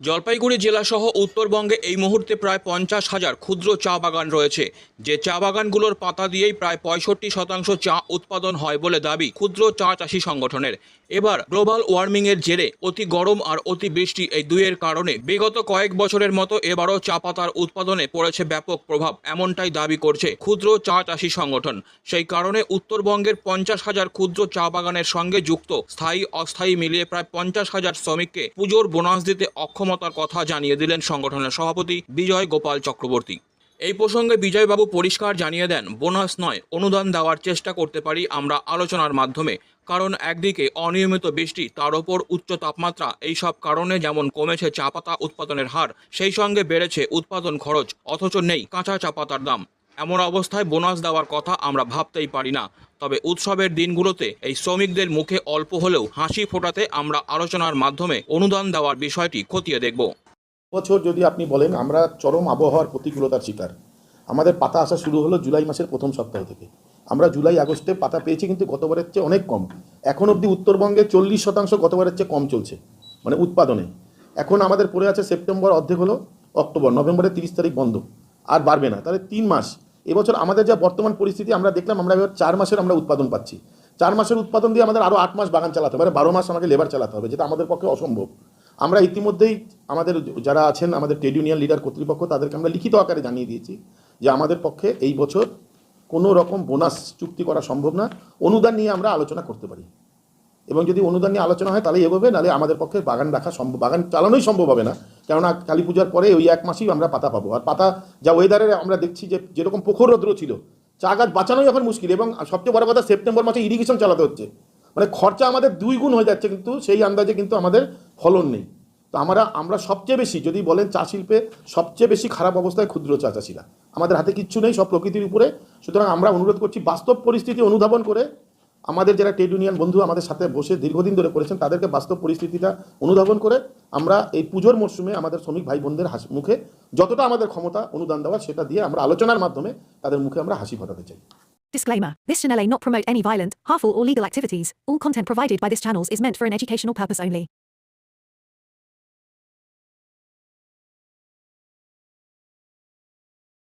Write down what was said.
জলপাইগুড়ি জেলাসহ উত্তরবঙ্গে এই মুহূর্তে প্রায় পঞ্চাশ হাজার ক্ষুদ্র চা বাগান রয়েছে। যে চা বাগানগুলোর পাতা দিয়েই প্রায় পঁয়ষট্টি শতাংশ চা উৎপাদন হয় বলে দাবি ক্ষুদ্র চা চাষি সংগঠনের। এবার গ্লোবাল ওয়ার্মিং এর জেরে অতি গরম আর অতি বৃষ্টি এই দুইয়ের কারণে বিগত কয়েক বছরের মতো এবারও চা পাতার উৎপাদনে পড়েছে ব্যাপক প্রভাব, এমনটাই দাবি করছে ক্ষুদ্র চা চাষি সংগঠন। সেই কারণে উত্তরবঙ্গের পঞ্চাশ হাজার ক্ষুদ্র চা বাগানের সঙ্গে যুক্ত স্থায়ী অস্থায়ী মিলিয়ে প্রায় পঞ্চাশ হাজার শ্রমিককে পুজোর বোনাস দিতে অক্ষমতার কথা জানিয়ে দিলেন সংগঠনের সভাপতি বিজয় গোপাল চক্রবর্তী। এই প্রসঙ্গে বিজয়বাবু পরিষ্কার জানিয়ে দেন, বোনাস নয়, অনুদান দেওয়ার চেষ্টা করতে পারি আমরা আলোচনার মাধ্যমে। কারণ একদিকে অনিয়মিত বৃষ্টি, তার ওপর উচ্চ তাপমাত্রা এই সব কারণে যেমন কমেছে চা পাতা উৎপাদনের হার, সেই সঙ্গে বেড়েছে উৎপাদন খরচ, অথচ নেই কাঁচা চা পাতার দাম। এমন অবস্থায় বোনাস দেওয়ার কথা আমরা ভাবতেই পারি না। তবে উৎসবের দিনগুলোতে এই শ্রমিকদের মুখে অল্প হলেও হাসি ফোটাতে আমরা আলোচনার মাধ্যমে অনুদান দেওয়ার বিষয়টি খতিয়ে দেখব। বছর যদি আপনি বলেন, আমরা চরম আবহাওয়ার প্রতিকূলতার শিকার। আমাদের পাতা আসা শুরু হলো জুলাই মাসের প্রথম সপ্তাহ থেকে। আমরা জুলাই আগস্টে পাতা পেয়েছি কিন্তু গতবারের চেয়ে অনেক কম। এখন অবধি উত্তরবঙ্গে চল্লিশ শতাংশ গতবারের চেয়ে কম চলছে মানে উৎপাদনে। এখন আমাদের পড়ে আছে সেপ্টেম্বর অর্ধেক হলো অক্টোবর, নভেম্বরের তিরিশ তারিখ বন্ধ। আর বাড়বে না, তাহলে তিন মাস এবছর আমাদের যা বর্তমান পরিস্থিতি, আমরা দেখলাম আমরা এবার চার মাসের আমরা উৎপাদন পাচ্ছি। চার মাসের উৎপাদন দিয়ে আমাদের আরও আট মাস বাগান চালাতে হবে মানে বারো মাস আমাকে লেবার চালাতে হবে, যেটা আমাদের পক্ষে অসম্ভব। আমরা ইতিমধ্যেই আমাদের যারা আছেন, আমাদের ট্রেড ইউনিয়ন লিডার কর্তৃপক্ষ, তাদেরকে আমরা লিখিত আকারে জানিয়ে দিয়েছি যে আমাদের পক্ষে এই বছর কোনো রকম বোনাস চুক্তি করা সম্ভব না। অনুদান নিয়ে আমরা আলোচনা করতে পারি। এবং যদি অনুদান নিয়ে আলোচনা হয়, তাহলে এগোবে, নাহলে আমাদের পক্ষে বাগান রাখা সম্ভব, বাগান চালানোই সম্ভব হবে না। কেননা কালী পূজার পরে ওই এক মাসেই আমরা পাতা পাবো। আর পাতা যা ওয়েদারে আমরা দেখছি যে যেরকম প্রখর রৌদ্র ছিল, চা গাছ বাঁচানোই এখন মুশকিল এবং সবচেয়ে বড় কথা সেপ্টেম্বর মাসে ইরিগেশন চালাতে হচ্ছে। মানে খরচা আমাদের দুই গুণ হয়ে যাচ্ছে কিন্তু সেই আন্দাজে কিন্তু আমাদের ফলন নেই। তো আমরা আমরা সবচেয়ে বেশি যদি বলেন চা শিল্পে সবচেয়ে বেশি খারাপ অবস্থায় ক্ষুদ্র চা চাষিরা। আমাদের হাতে কিচ্ছু নেই, সব প্রকৃতির উপরে। সুতরাং আমরা অনুরোধ করছি বাস্তব পরিস্থিতি অনুধাবন করে আমাদের যারা ট্রেড ইউনিয়ন বন্ধু আমাদের সাথে বসে দীর্ঘদিন ধরে করেছেন তাদেরকে বাস্তব পরিস্থিতিটা অনুধাবন করে আমরা এই পুজোর মরশুমে আমাদের শ্রমিক ভাই বোনদের হাসি মুখে যতটা আমাদের ক্ষমতা অনুদান দেওয়া সেটা দিয়ে আমরা আলোচনার মাধ্যমে তাদের মুখে আমরা হাসি ফোটাতে চাই Disclaimer This channel may not promote any violent, harmful, or legal activities. All content provided by this channel is meant for an educational purpose only.